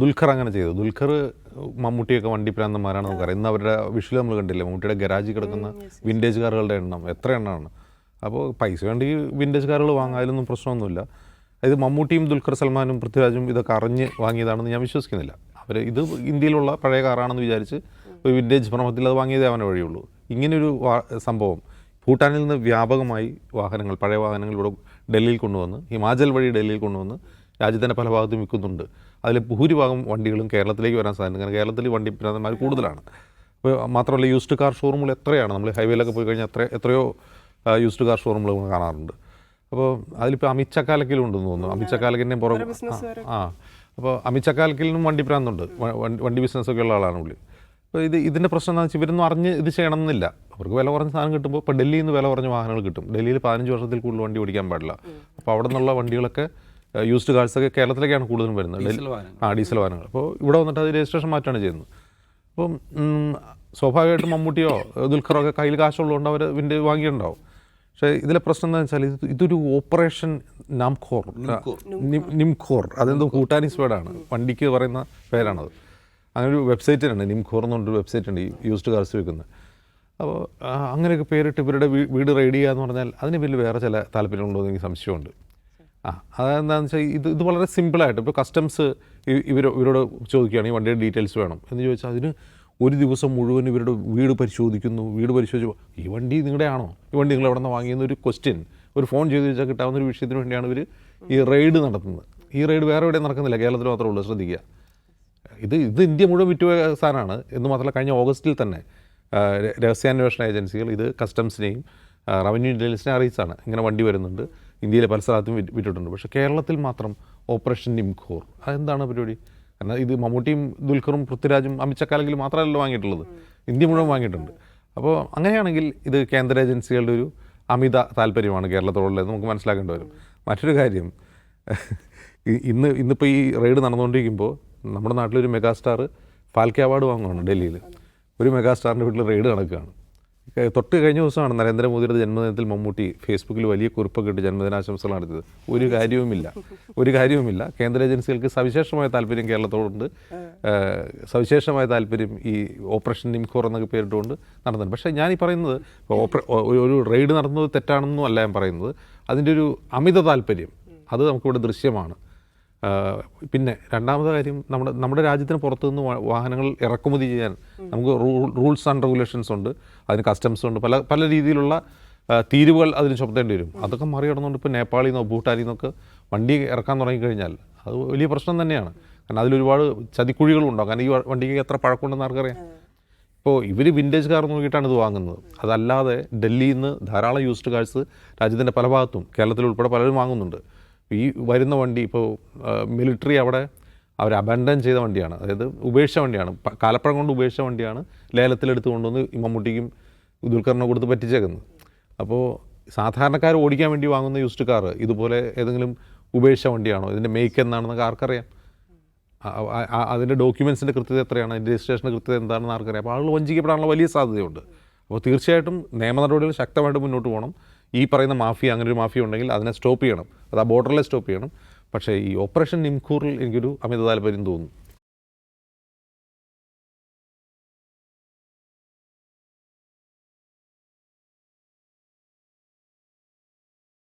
ദുൽഖർ അങ്ങനെ ചെയ്തു. ദുൽഖർ മമ്മൂട്ടിയൊക്കെ വണ്ടി പ്രാന്തന്മാരാണ് നമുക്കറിയാം ഇന്ന് അവരുടെ വിഷയം നമ്മൾ കണ്ടില്ലേ? മമ്മൂട്ടിയുടെ ഗരാജി കിടക്കുന്ന വിന്റേജ് കാറുകളുടെ എണ്ണം എത്ര എണ്ണമാണ് അപ്പോൾ പൈസ വേണ്ടി വിന്റേജ് കാറുകൾ വാങ്ങാതിലൊന്നും പ്രശ്നമൊന്നുമില്ല. അതായത് മമ്മൂട്ടിയും ദുൽഖർ സൽമാനും പൃഥ്വിരാജും ഇതൊക്കെ അറിഞ്ഞ് വാങ്ങിയതാണെന്ന് ഞാൻ വിശ്വസിക്കുന്നില്ല. അവർ ഇത് ഇന്ത്യയിലുള്ള പഴയ കാറാണെന്ന് വിചാരിച്ച് ഒരു വിന്റേജ് ഭ്രമത്തിൽ അത് വാങ്ങിയതേ അവനെ വഴിയുള്ളൂ. ഇങ്ങനൊരു സംഭവം ഭൂട്ടാനിൽ നിന്ന് വ്യാപകമായി വാഹനങ്ങൾ പഴയ വാഹനങ്ങൾ ഇവിടെ ഡൽഹിയിൽ കൊണ്ടുവന്ന് ഹിമാചൽ വഴി ഡൽഹിയിൽ കൊണ്ടുവന്ന് രാജ്യത്തിന്റെ പല ഭാഗത്തും വിൽക്കുന്നുണ്ട്. അതിൽ ഭൂരിഭാഗം വണ്ടികളും കേരളത്തിലേക്ക് വരാൻ സാധ്യത കാരണം കേരളത്തിൽ വണ്ടി ഭ്രാന്തന്മാർ കൂടുതലാണ്. അപ്പോൾ മാത്രമല്ല യൂസ്ഡ് കാർ ഷോറൂമുകൾ എത്രയാണ്? നമ്മൾ ഹൈവേയിലൊക്കെ പോയി കഴിഞ്ഞാൽ എത്ര എത്രയോ യൂസ്ഡ് കാർ ഷോറൂമുകൾ കാണാറുണ്ട്. അപ്പോൾ അതിലിപ്പോൾ അമിച്ചക്കാലക്കിലും ഉണ്ടെന്ന് തോന്നുന്നു. അമിച്ചക്കാലക്കിന്റെ പുറകെ പുറം ആ അപ്പോൾ അമിച്ചക്കാലക്കിലും വണ്ടി പ്രാന്തുണ്ട് വണ്ടി- വണ്ടി ബിസിനസ്സൊക്കെ ഉള്ള ആളാണ് പുള്ളി. അപ്പോൾ ഇത് ഇതിന്റെ പ്രശ്നം എന്താണെന്ന് വെച്ചാൽ ഇവരൊന്നും അറിഞ്ഞ് ഇത് ചെയ്യണമെന്നില്ല. അവർക്ക് വില കുറഞ്ഞ സാധനം കിട്ടുമ്പോൾ ഇപ്പോൾ ഡൽഹിയിൽ നിന്ന് വില കുറഞ്ഞ വാഹനങ്ങൾ കിട്ടും. ഡൽഹിയിൽ പതിനഞ്ച് വർഷത്തിൽ കൂടുതൽ വണ്ടി ഓടിക്കാൻ പാടില്ല. അപ്പോൾ അവിടെ നിന്നുള്ള വണ്ടികളൊക്കെ യൂസ്ഡ് കാർസൊക്കെ കേരളത്തിലേക്കാണ് കൂടുതലും വരുന്നത്. ആ ഡീസൽ വാഹനങ്ങൾ. അപ്പോൾ ഇവിടെ വന്നിട്ട് അത് രജിസ്ട്രേഷൻ മാറ്റാണ് ചെയ്യുന്നത്. അപ്പം സ്വാഭാവികമായിട്ടും മമ്മൂട്ടിയോ ദുൽഖറോ ഒക്കെ കയ്യിൽ കാശുള്ളതുകൊണ്ട് അവർ ഇതിന്റെ വാങ്ങിയിട്ടുണ്ടാവും. പക്ഷേ ഇതിലെ പ്രശ്നം എന്താ വെച്ചാൽ ഇത് ഇതൊരു ഓപ്പറേഷൻ നാംഖോർ നിംഖോർ അതെന്തോ കൂട്ടാനീസ് വേർഡാണ്. വണ്ടിക്ക് പറയുന്ന പേരാണത്. അങ്ങനെ ഒരു വെബ്സൈറ്റ് ഉണ്ട് നിംഖോർ എന്ന് പറഞ്ഞൊരു വെബ്സൈറ്റ് ഉണ്ട് ഈ യൂസ്ഡ് കാർസ് വിൽക്കുന്നത് അപ്പോൾ അങ്ങനെയൊക്കെ പേരിട്ട് ഇവരുടെ വീട് റെയ്ഡ് ചെയ്യുക എന്ന് പറഞ്ഞാൽ അതിന് വലിയ വേറെ ചില താല്പര്യമുണ്ടോ എന്ന് എനിക്ക് സംശയമുണ്ട്. ആ അതെന്താണെന്ന് വെച്ചാൽ ഇത് ഇത് വളരെ സിമ്പിളായിട്ട് ഇപ്പോൾ കസ്റ്റംസ് ഇവർ ഇവരോട് ചോദിക്കുകയാണ് ഈ വണ്ടിയുടെ ഡീറ്റെയിൽസ് വേണം എന്ന് ചോദിച്ചാൽ അതിന് ഒരു ദിവസം മുഴുവൻ ഇവരുടെ വീട് പരിശോധിക്കുന്നു വീട് പരിശോധിച്ചു. ഈ വണ്ടി നിങ്ങളുടെ ആണോ? ഈ വണ്ടി നിങ്ങൾ എവിടെ നിന്ന് ഒരു ക്വസ്റ്റ്യൻ ഒരു ഫോൺ ചെയ്ത് ചോദിച്ചാൽ കിട്ടാവുന്ന ഒരു വിഷയത്തിന് വേണ്ടിയാണ് ഇവർ ഈ റെയ്ഡ് നടത്തുന്നത്. ഈ റെയ്ഡ് വേറെ എവിടെയും നടക്കുന്നില്ല കേരളത്തിൽ മാത്രമേ ഉള്ളൂ ശ്രദ്ധിക്കുക. ഇത് ഇത് ഇന്ത്യ മുഴുവൻ വിറ്റുപോയ സാധനമാണ്. എന്ന് മാത്രമല്ല കഴിഞ്ഞ ഓഗസ്റ്റിൽ തന്നെ രഹസ്യാന്വേഷണ ഏജൻസികൾ ഇത് കസ്റ്റംസിനെയും റവന്യൂ ഇന്റലിജൻസിനെ അറിയിച്ചാണ് ഇങ്ങനെ വണ്ടി വരുന്നുണ്ട്. ഇന്ത്യയിലെ പല സ്ഥലത്തും വിട്ടിട്ടുണ്ട്. പക്ഷേ കേരളത്തിൽ മാത്രം ഓപ്പറേഷൻ നിംഖോർ. അതെന്താണ് പരിപാടി? കാരണം ഇത് മമ്മൂട്ടിയും ദുൽഖറും പൃഥ്വിരാജും അമിച്ചക്കാലെങ്കിലും മാത്രമല്ലല്ലോ വാങ്ങിയിട്ടുള്ളത്. ഇന്ത്യ മുഴുവൻ വാങ്ങിയിട്ടുണ്ട്. അപ്പോൾ അങ്ങനെയാണെങ്കിൽ ഇത് കേന്ദ്ര ഏജൻസികളുടെ ഒരു അമിത താല്പര്യമാണ് കേരളത്തോടുള്ളത് നമുക്ക് മനസ്സിലാക്കേണ്ടി വരും. മറ്റൊരു കാര്യം ഇന്ന് ഇന്നിപ്പോൾ ഈ റെയ്ഡ് നടന്നുകൊണ്ടിരിക്കുമ്പോൾ നമ്മുടെ നാട്ടിലൊരു മെഗാസ്റ്റാർ ഫാൽക്കെ അവാർഡ് വാങ്ങുകയാണ് ഡൽഹിയിൽ ഒരു മെഗാസ്റ്റാറിന്റെ വീട്ടിൽ റെയ്ഡ് നടക്കുകയാണ്. തൊട്ട് കഴിഞ്ഞ ദിവസമാണ് നരേന്ദ്രമോദിയുടെ ജന്മദിനത്തിൽ മമ്മൂട്ടി ഫേസ്ബുക്കിൽ വലിയ കുറിപ്പൊക്കെ ഇട്ട് ജന്മദിനാശംസകൾ നടത്തിയത് ഒരു കാര്യവുമില്ല. ഒരു കാര്യവുമില്ല. കേന്ദ്ര ഏജൻസികൾക്ക് സവിശേഷമായ താല്പര്യം കേരളത്തോടുണ്ട്. സവിശേഷമായ താല്പര്യം ഈ ഓപ്പറേഷൻ നിംഖോർ എന്നൊക്കെ പേരിട്ടുകൊണ്ട് നടന്നുണ്ട് പക്ഷേ ഞാൻ ഈ പറയുന്നത് ഒരു റെയ്ഡ് നടന്നത് തെറ്റാണെന്നും അല്ല ഞാൻ പറയുന്നത്. അതിന്റെ ഒരു അമിത താല്പര്യം. അത് നമുക്കിവിടെ ദൃശ്യമാണ്. പിന്നെ രണ്ടാമത്തെ കാര്യം നമ്മുടെ നമ്മുടെ രാജ്യത്തിന് പുറത്തുനിന്ന് വാഹനങ്ങൾ ഇറക്കുമതി ചെയ്യാൻ നമുക്ക് റൂൾസ് ആൻഡ് റെഗുലേഷൻസ് ഉണ്ട്. അതിന് കസ്റ്റംസ് ഉണ്ട്. പല പല രീതിയിലുള്ള തീരുവുകൾ അതിന് ചുമത്തേണ്ടി വരും. അതൊക്കെ മറികടന്നുകൊണ്ട് ഇപ്പോൾ നേപ്പാളിൽ നിന്നോ ഭൂട്ടാനിൽ നിന്നൊക്കെ വണ്ടി ഇറക്കാൻ തുടങ്ങിക്കഴിഞ്ഞാൽ അത് വലിയ പ്രശ്നം തന്നെയാണ്. കാരണം അതിലൊരുപാട് ഉണ്ടോ കാരണം ഈ വണ്ടിക്ക് എത്ര പഴക്കമുണ്ടെന്ന് ആർക്കറിയാം? ഇപ്പോൾ ഇവർ വിന്റേജ് കാർ നോക്കിയിട്ടാണ് ഇത് വാങ്ങുന്നത്. അതല്ലാതെ ഡൽഹിയിൽ നിന്ന് ധാരാളം യൂസ്ഡ് കാഴ്സ് രാജ്യത്തിന്റെ പല ഭാഗത്തും കേരളത്തിൽ ഉൾപ്പെടെ പലരും വാങ്ങുന്നുണ്ട്. ഈ വരുന്ന വണ്ടി ഇപ്പോൾ മിലിറ്ററി അവിടെ അവർ അബൻഡൻ ചെയ്ത വണ്ടിയാണ്. അതായത് ഉപേക്ഷിച്ച വണ്ടിയാണ്. കാലപ്പഴം കൊണ്ട് ഉപേക്ഷിച്ച വണ്ടിയാണ് ലേലത്തിലെടുത്ത് കൊണ്ടുവന്ന് മമ്മൂട്ടിക്കും ദുൽഖറിനെ കൊടുത്ത് പറ്റിച്ചേക്കുന്നത്. അപ്പോൾ സാധാരണക്കാർ ഓടിക്കാൻ വേണ്ടി വാങ്ങുന്ന യൂസ്ഡ് കാർ ഇതുപോലെ ഏതെങ്കിലും ഉപേക്ഷിച്ച വണ്ടിയാണോ? ഇതിന്റെ മേക്ക് എന്താണെന്ന് ആർക്കറിയാം? അതിന്റെ ഡോക്യുമെൻസിന്റെ കൃത്യത എത്രയാണ്? അതിന്റെ രജിസ്ട്രേഷന്റെ കൃത്യത എന്താണെന്ന് ആർക്കറിയാം? അപ്പോൾ ആളുകൾ വഞ്ചിക്കപ്പെടാനുള്ള വലിയ സാധ്യതയുണ്ട്. അപ്പോൾ തീർച്ചയായിട്ടും നിയമ നടപടികൾ ശക്തമായിട്ട് മുന്നോട്ട് പോകണം. ഈ പറയുന്ന മാഫിയ അങ്ങനെ ഒരു മാഫിയ ഉണ്ടെങ്കിൽ അതിനെ സ്റ്റോപ്പ് ചെയ്യണം. അത് ആ ബോർഡറിലെ സ്റ്റോപ്പ് ചെയ്യണം. പക്ഷേ ഈ ഓപ്പറേഷൻ നിംഖൂറിൽ എനിക്കൊരു അമിത താല്പര്യം തോന്നുന്നു.